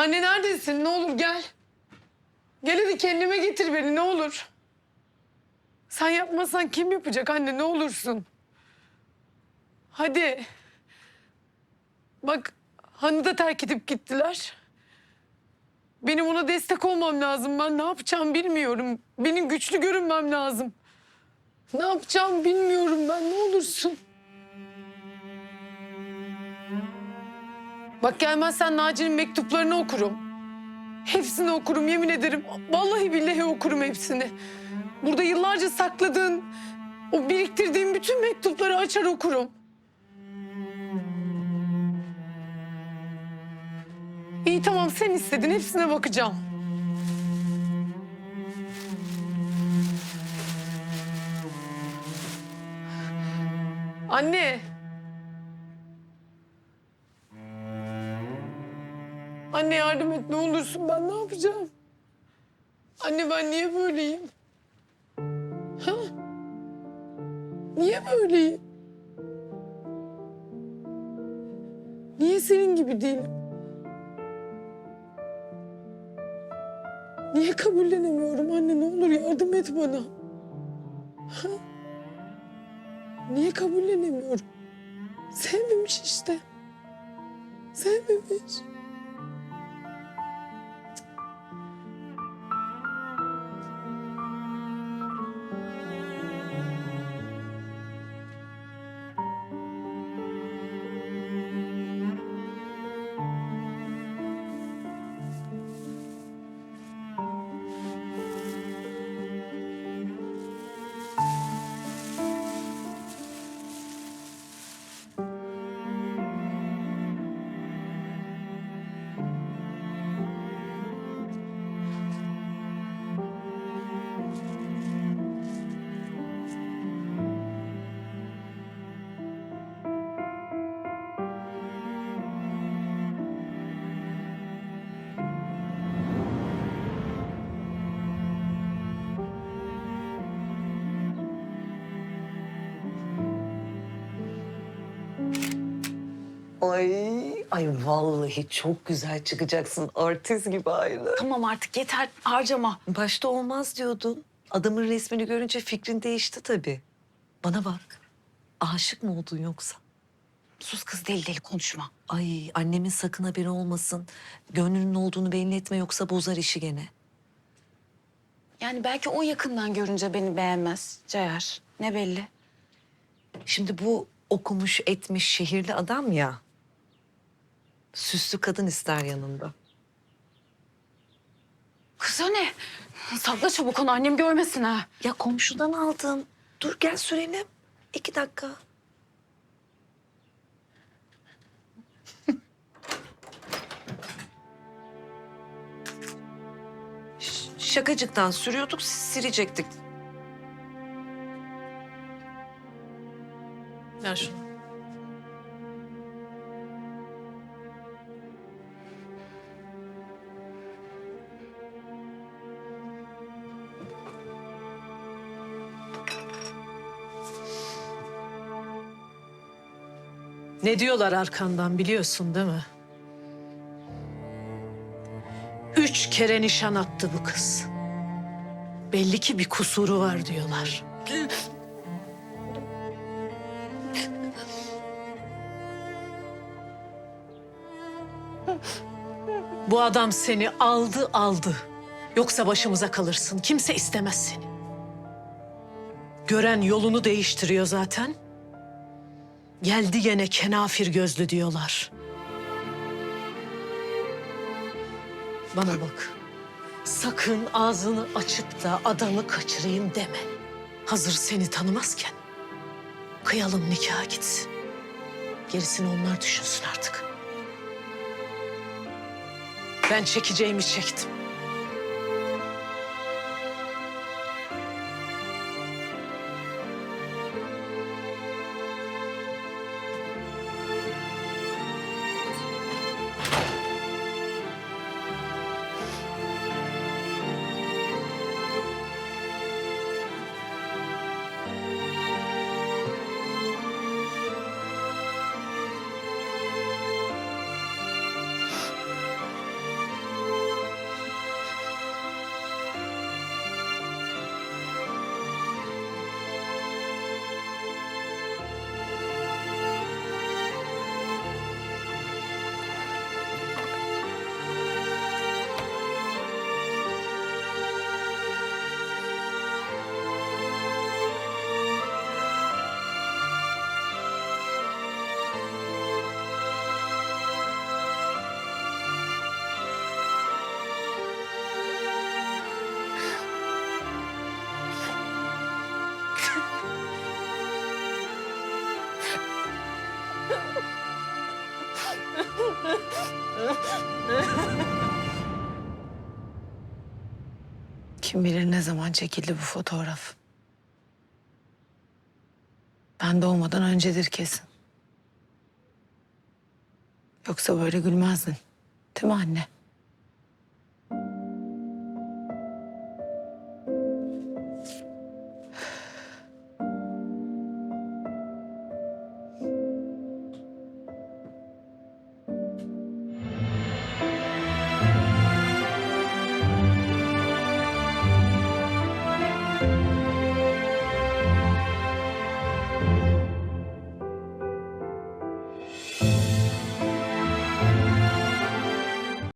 Anne neredesin? Ne olur gel. Gel hadi kendime getir beni ne olur. Sen yapmasan kim yapacak anne ne olursun. Hadi. Bak Han'ı da terk edip gittiler. Benim ona destek olmam lazım. Ben ne yapacağım bilmiyorum. Benim güçlü görünmem lazım. Ne yapacağım bilmiyorum ben ne olursun. Bak gelmezsen Naci'nin mektuplarını okurum. Hepsini okurum yemin ederim. Vallahi billahi okurum hepsini. Burada yıllarca sakladığın, o biriktirdiğin bütün mektupları açar okurum. İyi tamam sen istedin hepsine bakacağım. Anne. Anne yardım et ne olursun ben ne yapacağım? Anne ben niye böyleyim? Ha? Niye böyleyim? Niye senin gibi değilim? Niye kabullenemiyorum anne ne olur yardım et bana. Ha? Niye kabullenemiyorum? Sevmemiş işte. Sevmemiş. Ay, ay vallahi çok güzel çıkacaksın. Artist gibi aynı. Tamam artık yeter harcama. Başta olmaz diyordun. Adamın resmini görünce fikrin değişti tabii. Bana bak. Aşık mı oldun yoksa? Sus kız deli deli konuşma. Ay annemin sakın haberi olmasın. Gönlünün olduğunu belli etme yoksa bozar işi gene. Yani belki o yakından görünce beni beğenmez Ceyar. Ne belli? Şimdi bu okumuş etmiş şehirli adam ya. Süslü kadın ister yanında. Kız o ne? Sakla çabuk onu annem görmesin ha. Ya komşudan aldım. Dur gel sürelim. İki dakika. Ş- Şakacıktan sürüyorduk, silecektik. Ver şunu. Ne diyorlar arkandan biliyorsun değil mi? Üç kere nişan attı bu kız. Belli ki bir kusuru var diyorlar. Bu adam seni aldı aldı. Yoksa başımıza kalırsın. Kimse istemez seni. Gören yolunu değiştiriyor zaten. Geldi gene kenafir gözlü diyorlar. Bana bak. Sakın ağzını açıp da adamı kaçırayım deme. Hazır seni tanımazken. Kıyalım nikaha gitsin. Gerisini onlar düşünsün artık. Ben çekeceğimi çektim. Kim bilir ne zaman çekildi bu fotoğraf. Ben doğmadan öncedir kesin. Yoksa böyle gülmezdin. Değil mi anne?